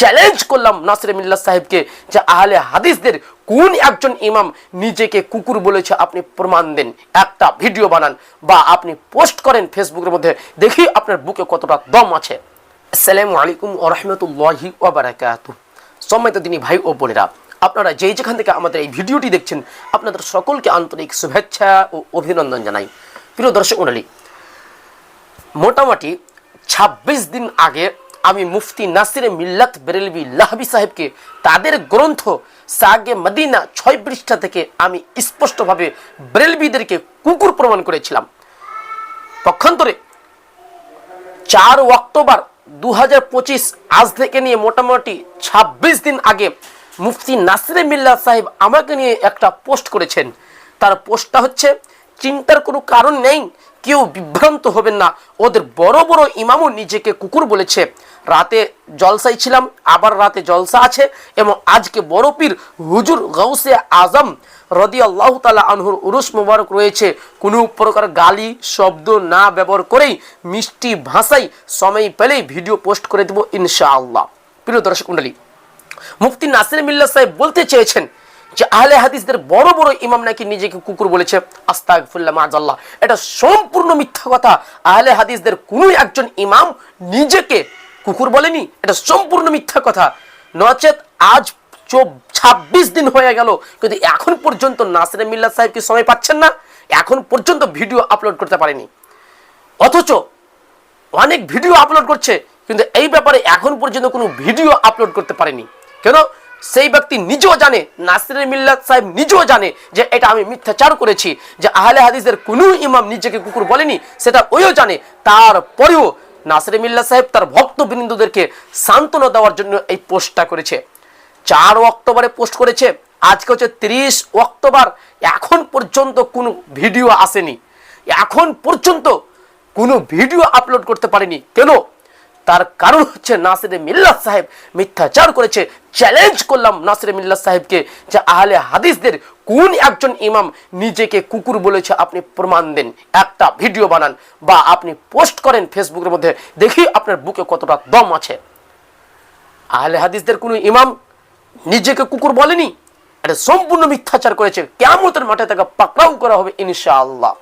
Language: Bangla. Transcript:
চ্যালেঞ্জ করলাম নাসির মিল্লা সাহেবকে যে আহলে হাদিসদের কোন একজন ইমাম নিজেকে কুকুর বলেছে আপনি প্রমাণ দেন। একটা ভিডিও বানান বা আপনি পোস্ট করেন ফেসবুকের মধ্যে। দেখি আপনার বুকে কতটা দম আছে। আসসালামু আলাইকুম ও রহমতুল্লাহি ওবরাকাত সম্মানিত তিনি ভাই ও বোনেরা, আপনারা যেই যেখান থেকে আমাদের এই ভিডিওটি দেখছেন, আপনাদের সকলকে আন্তরিক শুভেচ্ছা ও অভিনন্দন জানাই। প্রিয় দর্শক মণ্ডলী, মোটামুটি ২৬ দিন আগে আমি মুফতি নাসির মিল্লাত বেরেলবি লাহবি সাহেবকে তাদের গ্রন্থ সাগে মদিনা ছয় পৃষ্ঠা থেকে আমি স্পষ্টভাবে বেরেলবিদেরকে কুকুর প্রমাণ করেছিলাম। পক্ষান্তরে চার অক্টোবর দু হাজার পঁচিশ, আজ থেকে নিয়ে মোটামুটি ২৬ দিন আগে মুফতি নাসিরে মিল্লা সাহেব আমাকে নিয়ে একটা পোস্ট করেছেন। তার পোস্টটা হচ্ছে, চিন্তার কোনো কারণ নেই কেউ বিভ্রান্ত হবেন না। ওদের বড় বড় ইমামও নিজেকে কুকুর বলেছে। রাতে জলসাই ছিলাম, আবার রাতে জলসা আছে এবং আজকে বড় পীর হুজুর গৌসে আজম রদি আল্লাহ তালা আনহুর উরুস মুবারক রয়েছে। কোনো প্রকার গালি, শব্দ না ব্যবহার করেই মিষ্টি ভাষায় সময় পেলেই ভিডিও পোস্ট করে দেবো ইনশাআল্লাহ। প্রিয় দর্শক মুফতি নাসির মিল্লা সাহেব বলতে চেয়েছেন যে আহলে হাদিসদের বড় বড় ইমাম নাকি নিজেকে কুকুর বলেছে, আস্তাগফিরুল্লাহ মাজাল্লাহ এটা সম্পূর্ণ মিথ্যা কথা। আহলে হাদিসদের কোনো একজন ইমাম নিজেকে কুকুর বলেনি? এটা সম্পূর্ণ মিথ্যা কথা। নচেত আজ ছাব্বিশ দিন হয়ে গেল, কিন্তু এখন পর্যন্ত নাসির মিল্লা সাহেব কি সময় পাচ্ছেন না? এখন পর্যন্ত ভিডিও আপলোড করতে পারেনি। অথচ অনেক ভিডিও আপলোড করছে, কিন্তু এই ব্যাপারে এখন পর্যন্ত কোনো ভিডিও আপলোড করতে পারেনি। কেন? সেই ব্যক্তি নিজেও জানে, নাসিরের মিল্লাত সাহেব নিজেও জানে যে এটা আমি মিথ্যাচার করেছি, যে আহলে হাদিসের কোনো ইমাম নিজেকে কুকুর বলেনি, সেটা ওইও জানে। তারপরেও নাসির মিল্লা সাহেব তার ভক্তবৃন্দদেরকে সান্ত্বনা দেওয়ার জন্য এই পোস্টটা করেছে। চার অক্টোবরে পোস্ট করেছে, আজকে হচ্ছে তিরিশ অক্টোবর, এখন পর্যন্ত কোনো ভিডিও আসেনি। এখন পর্যন্ত কোনো ভিডিও আপলোড করতে পারেনি। কেন? তার কারণ হচ্ছে নাসির মিল্লাত সাহেব মিথ্যাচার করেছে। চ্যালেঞ্জ করলাম নাসির মিল্লাত সাহেবকে যে আহলে হাদিসদের কোন একজন ইমাম নিজেকে কুকুর বলেছে আপনি প্রমাণ দেন। একটা ভিডিও বানান বা আপনি পোস্ট করেন ফেসবুকের মধ্যে। দেখি আপনার বুকে কতটা দম আছে। আহলে হাদিসদের কোনো ইমাম নিজেকে কুকুর বলেনি? এটা সম্পূর্ণ মিথ্যাচার করেছে। কেমতের মাঠে তাকে পাকড়াও করা হবে ইনশাআল্লাহ।